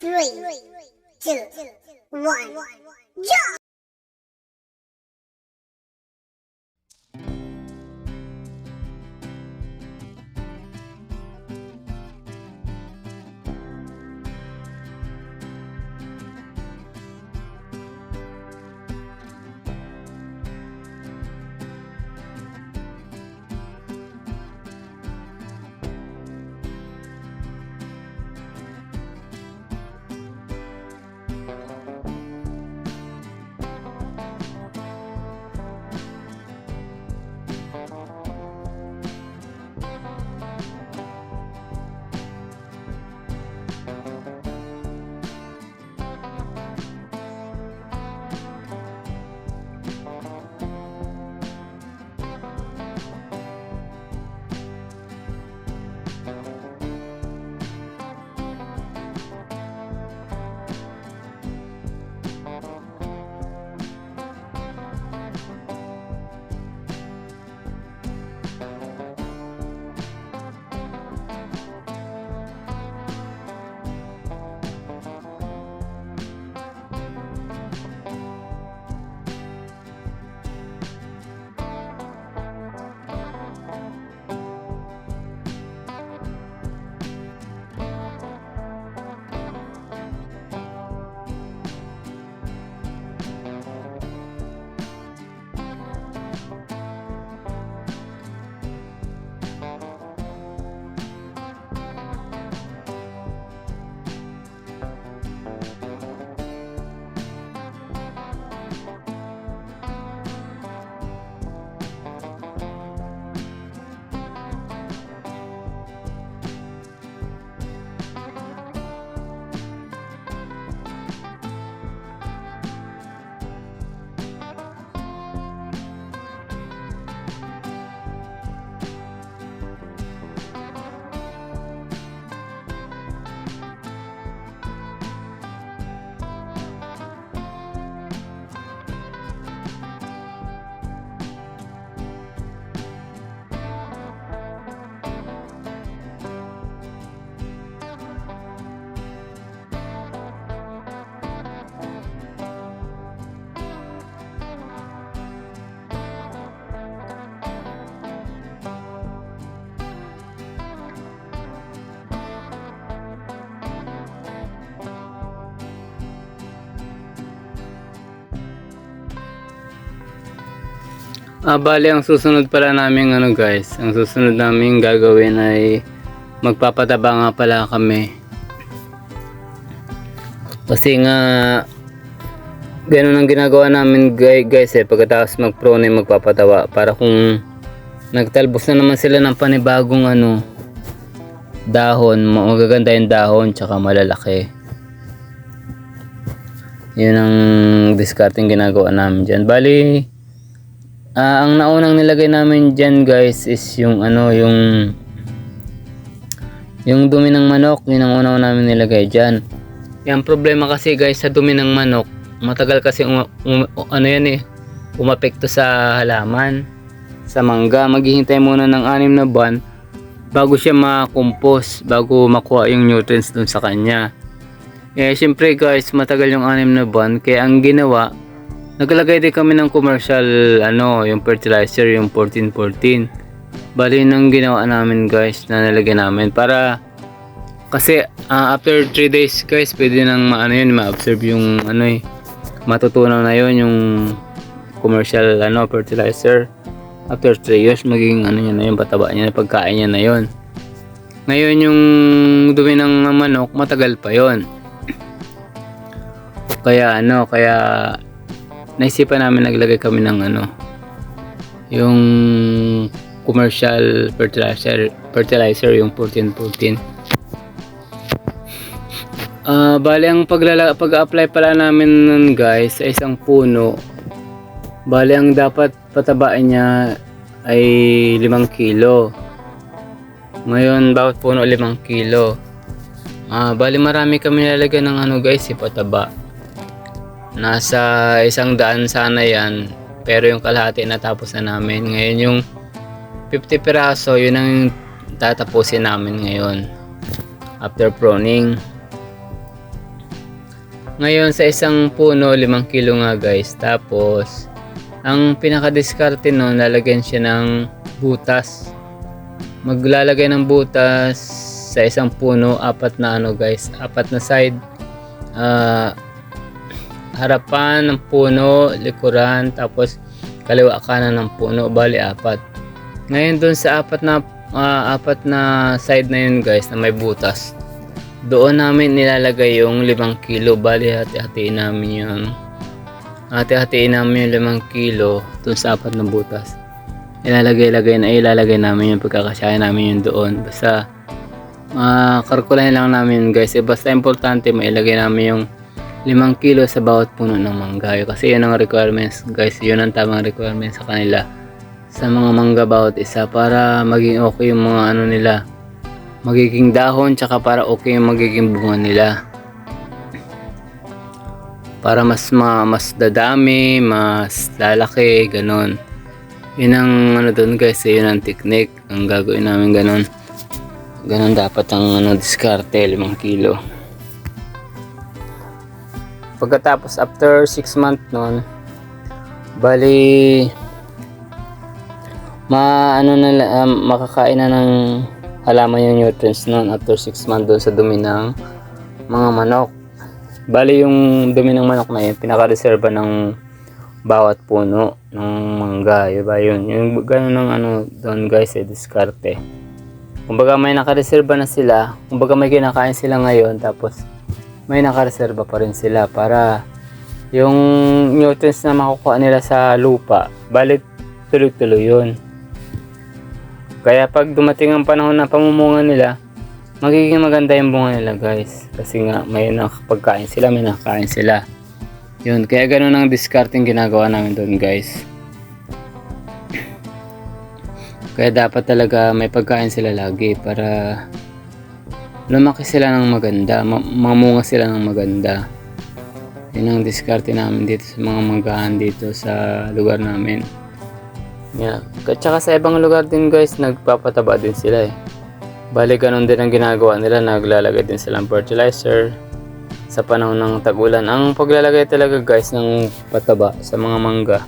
three, two, one, jump! Ah, bali, ang susunod pala namin ano guys, ang susunod namin gagawin ay magpapataba nga pala kami. Kasi nga, ganun ang ginagawa namin guy- guys eh, pagkatapos mag-prone magpapatawa para kung nagtalbos na naman sila ng panibagong ano, dahon, ma- magaganda yung dahon, tsaka malalaki. Yun ang discarding ginagawa namin dyan. Bali, Ah, ang naunang nilagay namin diyan guys is yung ano yung yung dumi ng manok, yun ang una namin nilagay diyan. Yung problema kasi guys sa dumi ng manok, matagal kasi um, um- ano yan eh, umapekto sa halaman, sa mangga. Maghihintay muna ng anim na buwan bago siya ma-compose, bago makuha yung nutrients dun sa kanya. Eh, syempre guys, matagal yung anim na buwan, kaya ang ginawa, Naglagay din kami ng commercial ano, yung fertilizer, yung 1414. Bali nang ginawa namin guys, na nalagyan namin para kasi ah, after 3 days guys, pwede nang maano yun, ma-observe yung ano eh, matutunaw na yun yung commercial ano, fertilizer. After 3 years, magiging ano yun na yun, pataba niya, pagkain niya na yun. Ngayon yung dumi ng manok, matagal pa yon. Kaya ano, kaya naisipan namin naglagay kami ng ano yung commercial fertilizer fertilizer yung 1414 Ah, bali ang paglala pag-apply pala namin nun guys sa isang puno. Bali ang dapat patabaan niya ay 5 kilo. Ngayon bawat puno 5 kilo. Ah, bali marami kami nilalagyan ng ano guys, ipataba. Nasa isang daan sana yan. Pero yung kalahati natapos na namin. Ngayon yung 50 piraso, yun ang tatapusin namin ngayon. After pruning. Ngayon sa isang puno, 5 kilo nga guys. Tapos, ang pinaka-diskarte nun, lalagyan siya ng butas. Maglalagay ng butas sa isang puno, apat na ano guys, apat na side. Ah, harapan ng puno, likuran, tapos kaliwa kanan ng puno, bali apat. Ngayon dun sa apat na ah, apat na side na yun guys na may butas. Doon namin nilalagay yung 5 kilo, bali hati-hatiin namin yung hati-hatiin namin yung 5 kilo dun sa apat na butas. Ilalagay-lagay na ilalagay namin yung pagkakasyahin namin yung doon. Basta uh, kalkulahin lang namin guys. Eh, basta importante mailagay namin yung 5 kilo sa bawat puno ng mangga. Kasi yun ang requirements guys. Yun ang tamang requirements sa kanila. Sa mga mangga bawat isa para maging okay yung mga ano nila. Magiging dahon tsaka para okay yung magiging bunga nila. Para mas ma, mas dadami, mas lalaki, ganon. Yun ang ano doon guys, eh, yun ang technique. Ang gagawin namin ganon. Ganon dapat ang ano, diskarte, 5 kilo. Pagkatapos after 6 month nun, bali ma ano na um, makakain na ng halaman yung nutrients nun after 6 months doon sa dumi ng mga manok. Bali yung dumi ng manok na yun, pinaka-reserva ng bawat puno ng mangga, diba yun? Yung ganun ng ano doon guys, eh, diskarte. Kumbaga may nakareserba na sila, kumbaga may kinakain sila ngayon, tapos may nakareserba pa rin sila para yung nutrients na makukuha nila sa lupa, balik tuloy-tuloy yun. Kaya pag dumating ang panahon na pamumunga nila, magiging maganda yung bunga nila guys. Kasi nga may nakapagkain sila, may nakakain sila. Yun, kaya ganun ang discarding ginagawa namin doon guys. Kaya dapat talaga may pagkain sila lagi para lumaki sila ng maganda, ma- mamunga sila ng maganda. Yun ang diskarte namin dito sa mga manggahan dito sa lugar namin. Yeah. At saka sa ibang lugar din guys, nagpapataba din sila eh. Bali ganun din ang ginagawa nila, naglalagay din silang fertilizer sa panahon ng tag-ulan. Ang paglalagay talaga guys ng pataba sa mga mangga,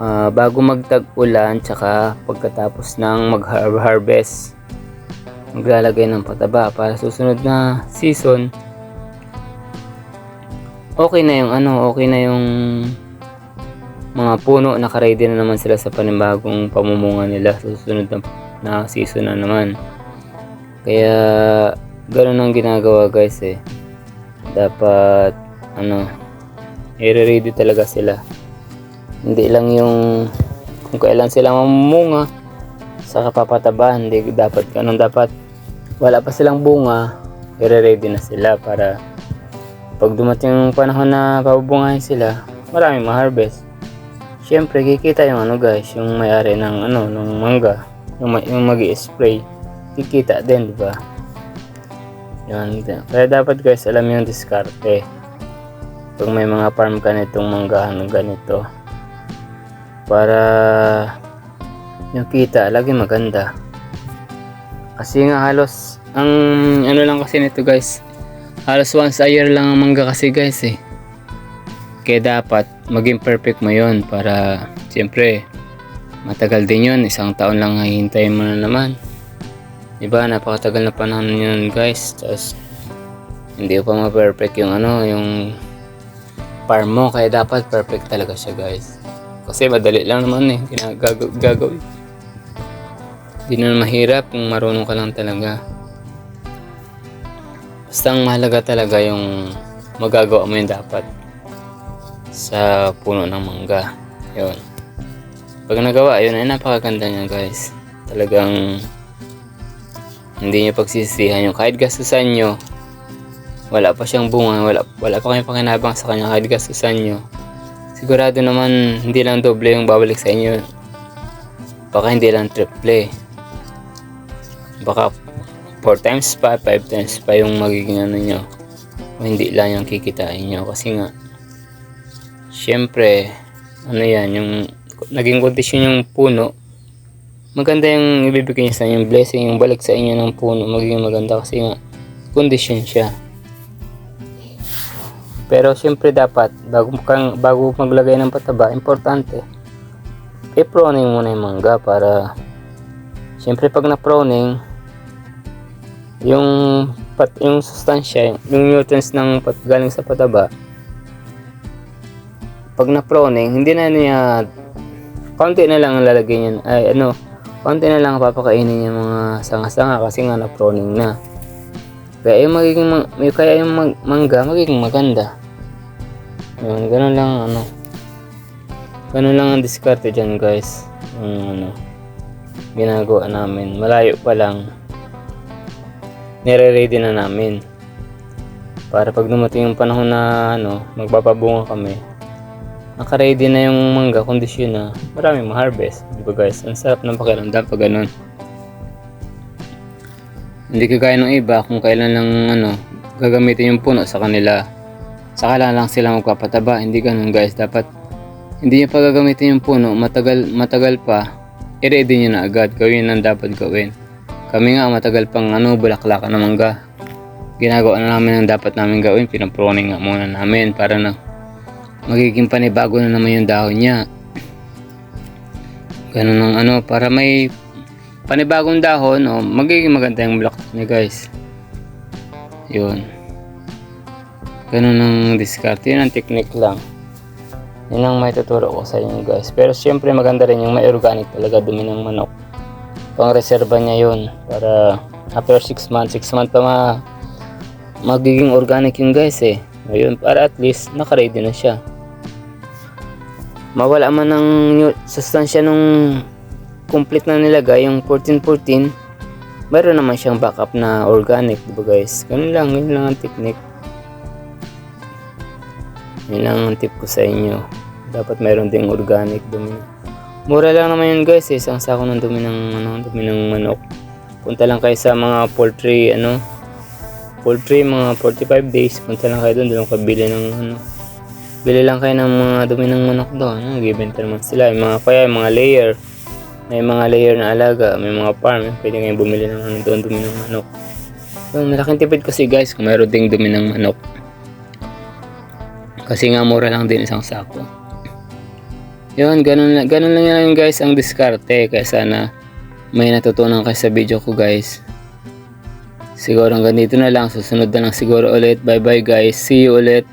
ah, bago magtag-ulan, tsaka pagkatapos ng mag-harvest, maglalagay ng pataba para susunod na season, okay na yung ano, okay na yung mga puno, nakaready na naman sila sa panibagong pamumunga nila susunod na, na season na naman. Kaya, ganun ang ginagawa guys eh. Dapat, ano, i-ready talaga sila. Hindi lang yung, kung kailan sila mamumunga, sa kapapataba, hindi dapat, ganun dapat, wala pa silang bunga, i-ready na sila para pag dumating ang panahon na pabubungahin sila, maraming ma-harvest. Siyempre, kikita yung ano guys, yung may-ari ng ano, ng mangga, yung, yung mag spray kikita din, di ba? Yan. Kaya dapat guys, alam yung diskarte. Pag may mga farm ka nitong manggahan ng ganito. Para yung kita, lagi maganda. Kasi nga halos, ang ano lang kasi nito guys, halos once a year lang ang mangga kasi guys eh. Kaya dapat maging perfect mo yun para siyempre matagal din yun. Isang taon lang hihintayin mo na naman. Diba, napakatagal na panahon yun guys. Tapos, hindi pa ma-perfect yung ano, yung farm mo. Kaya dapat perfect talaga siya guys. Kasi madali lang naman eh, ginagago- gagawin. Hindi na mahirap kung marunong ka lang talaga. Basta ang mahalaga talaga yung magagawa mo yung dapat sa puno ng mangga. Yun. Pag nagawa, yun ay napakaganda niya guys. Talagang hindi niyo pagsisisihan yung kahit gastusan nyo, wala pa siyang bunga, wala, wala pa kayong pakinabang sa kanya kahit gastusan nyo. Sigurado naman hindi lang doble yung babalik sa inyo. Baka hindi lang triple. Baka 4 times pa, 5 times pa yung magiging ano nyo. O hindi lang yung kikitain nyo. Kasi nga, syempre, ano yan, yung naging kondisyon yung puno, maganda yung ibibigay niya sa inyo, yung blessing, yung balik sa inyo ng puno, magiging maganda kasi nga, kondisyon siya. Pero syempre dapat bago kang bago maglagay ng pataba, importante i-proning muna yung mangga para syempre pag na-proning yung pat yung sustansya, yung nutrients ng pat, galing sa pataba pag na-proning, hindi na niya konti na lang ang lalagay niya ay ano, konti na lang ang papakainin yung mga sanga-sanga kasi nga na-proning na. Kaya yung magiging may kaya yung mag- mangga magiging maganda. Yun, ganun lang ano. Ganun lang ang diskarte dyan guys. Yung ano, ginagawa namin. Malayo pa lang. Nire-ready na namin. Para pag dumating yung panahon na ano, magpapabunga kami, naka-ready na yung mangga, kondisyon na maraming ma-harvest. Di ba guys? Ang sarap ng pakiramdam pag ganun. Hindi kagaya ng iba kung kailan lang ano, gagamitin yung puno sa kanila. Saka lang lang sila magpapataba. Hindi ganun guys. Dapat hindi nyo pa gagamitin yung puno, matagal, matagal pa, i-ready nyo na agad. Gawin ang dapat gawin. Kami nga matagal pang ano, bulaklakan ng mangga. Ginagawa na namin ang dapat namin gawin. Pinaproning nga muna namin para na magiging panibago na naman yung dahon niya. Ganun ang ano, para may panibagong dahon, o magiging maganda yung bulaklak niya guys. Yun. Ganun ang diskarte. Yun ang technique lang. Yun ang may tuturo ko sa inyo guys. Pero syempre maganda rin yung may organic talaga dumi ng manok. Pang reserva niya yun. Para after 6 months, 6 months pa ma magiging organic yung guys eh. Ngayon, para at least naka-ready na siya. Mawala man ng sustansya nung complete na nilagay, yung 1414, mayroon naman siyang backup na organic, di ba guys? Ganun lang, yun lang ang technique. Yun lang ang tip ko sa inyo. Dapat mayroon ding organic dumi. Mura lang naman yun guys, eh. isang sako ng dumi ng, ano, dumi ng manok. Punta lang kayo sa mga poultry, ano, poultry, mga 45 days. Punta lang kayo doon, doon kayo ng, ano, bili lang kayo ng mga dumi ng manok doon. Ano, gibenta naman sila. Yung mga, kaya yung mga layer, may mga layer na alaga, may mga farm, eh, pwede kayong bumili ng ano doon, dumi ng manok. Yun, malaking tipid kasi guys, kung mayroon ding dumi ng manok. Kasi nga mura lang din isang sako. Yun, ganun, ganun lang yan guys ang diskarte. Kaya sana may natutunan kayo sa video ko guys. Siguro hanggang dito na lang. Susunod na lang siguro ulit. Bye bye guys. See you ulit.